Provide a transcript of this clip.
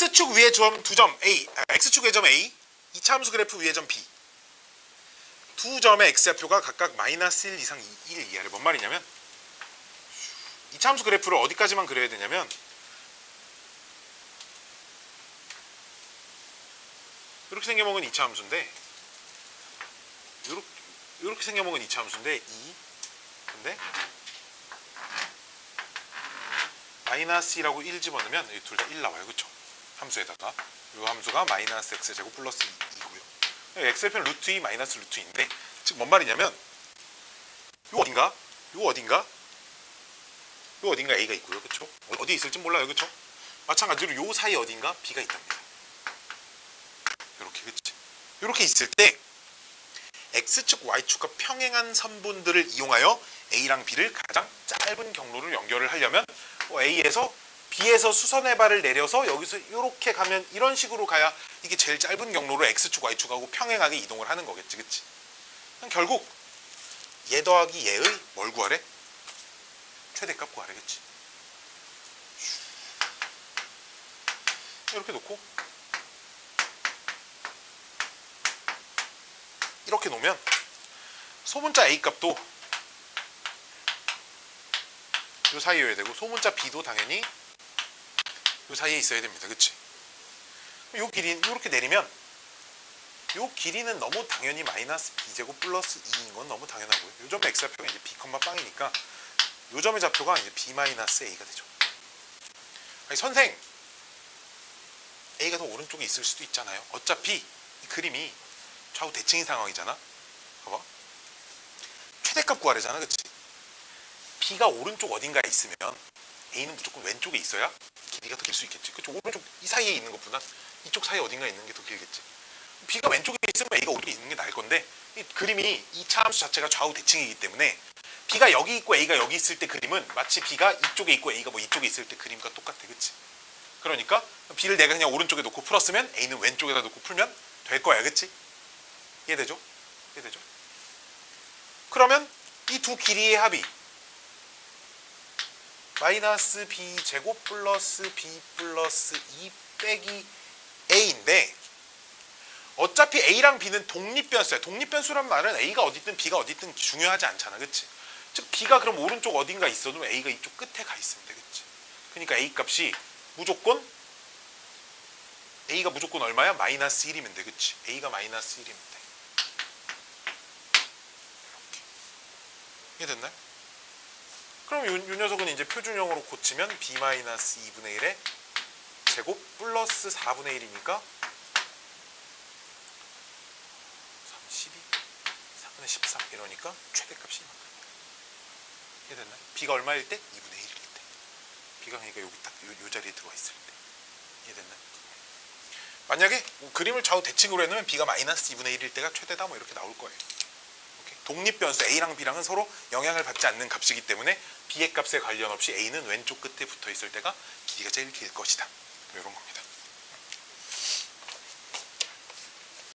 x축 위의 점두 점 A, 아, x축 위의 점 A, 이차 함수 그래프 위의 점 B. 두 점의 x좌표가 각각 마이너스 1 이상 1 이하를 뭔 말이냐면 이차 함수 그래프를 어디까지만 그려야 되냐면 이렇게 생겨먹은 이차 함수인데 이렇게, 이렇게 생겨먹은 이차 함수인데 2 근데 마이너스 2라고 1 집어넣으면 둘 다 1 나와요 그쵸 함수에다가 이 함수가 마이너스 x 제곱 플러스 2고요. x좌표는 루트 2 마이너스 루트 2인데 즉 뭔 말이냐면 요 어딘가? 요 어딘가? 요 어딘가 a가 있고요. 그쵸? 어디 있을지 몰라요. 그쵸? 마찬가지로 요 사이 어딘가 b가 있답니다. 이렇게 그치? 이렇게 있을 때 x축 y축과 평행한 선분들을 이용하여 a랑 b를 가장 짧은 경로를 연결을 하려면 뭐 A에서 B에서 수선의 발을 내려서 여기서 이렇게 가면 이런 식으로 가야 이게 제일 짧은 경로로 X축, Y축하고 평행하게 이동을 하는 거겠지, 그치? 결국 얘 더하기 얘의 뭘 구하래? 최대값 구하래, 그치? 이렇게 놓고 이렇게 놓으면 소문자 A 값도 요 사이여야 되고 소문자 B도 당연히 요 사이에 있어야 됩니다. 그치? 요 길이 이렇게 내리면 요 길이는 너무 당연히 마이너스 B제곱 플러스 2인 건 너무 당연하고요. 요 점의 X좌표가 이제 B, 빵이니까 요 점의 좌표가 이제 B 마이너스 A가 되죠. 아니, 선생 A가 더 오른쪽에 있을 수도 있잖아요. 어차피 이 그림이 좌우 대칭인 상황이잖아. 봐봐. 최대값 구하래잖아. 그치? B가 오른쪽 어딘가에 있으면 A는 무조건 왼쪽에 있어야 길이가 더 길 수 있겠지. 그쵸? 오른쪽 이 사이에 있는 것보다 이쪽 사이에 어딘가에 있는 게 더 길겠지. B가 왼쪽에 있으면 A가 오른쪽에 있는 게 나을 건데 이 그림이 이 차함수 자체가 좌우 대칭이기 때문에 B가 여기 있고 A가 여기 있을 때 그림은 마치 B가 이쪽에 있고 A가 뭐 이쪽에 있을 때 그림과 똑같아. 그치? 그러니까 B를 내가 그냥 오른쪽에 놓고 풀었으면 A는 왼쪽에다 놓고 풀면 될 거야. 그치? 이해되죠? 이해되죠? 그러면 이 두 길이의 합이 마이너스 b 제곱 플러스 b 플러스 2 빼기 a인데 어차피 a랑 b는 독립변수야. 독립변수란 말은 a가 어디든 b가 어디든 중요하지 않잖아. 그치? 즉 b가 그럼 오른쪽 어딘가 있어도 a가 이쪽 끝에 가 있으면 되겠지. 그러니까 a 값이 무조건 a가 무조건 얼마야? 마이너스 1이면 돼. 그치? a가 마이너스 1이면 돼. 이렇게. 이해됐나요? 그럼 요, 요 녀석은 이제 표준형으로 고치면 b-2분의 1에 제곱 플러스 4분의 1이니까 3, 12, 4분의 13 이러니까 최대값이 이만큼 이해됐나요? b가 얼마일 때? 2분의 1일 때 b가 그러니까 여기 딱요 자리에 들어와 있을 때 이해됐나요? 만약에 뭐 그림을 좌우 대칭으로 해놓으면 b가 마이너스 2분의 1일 때가 최대다 뭐 이렇게 나올 거예요 독립변수 A랑 B랑은 서로 영향을 받지 않는 값이기 때문에 B의 값에 관련 없이 A는 왼쪽 끝에 붙어 있을 때가 길이가 제일 길 것이다. 이런 겁니다.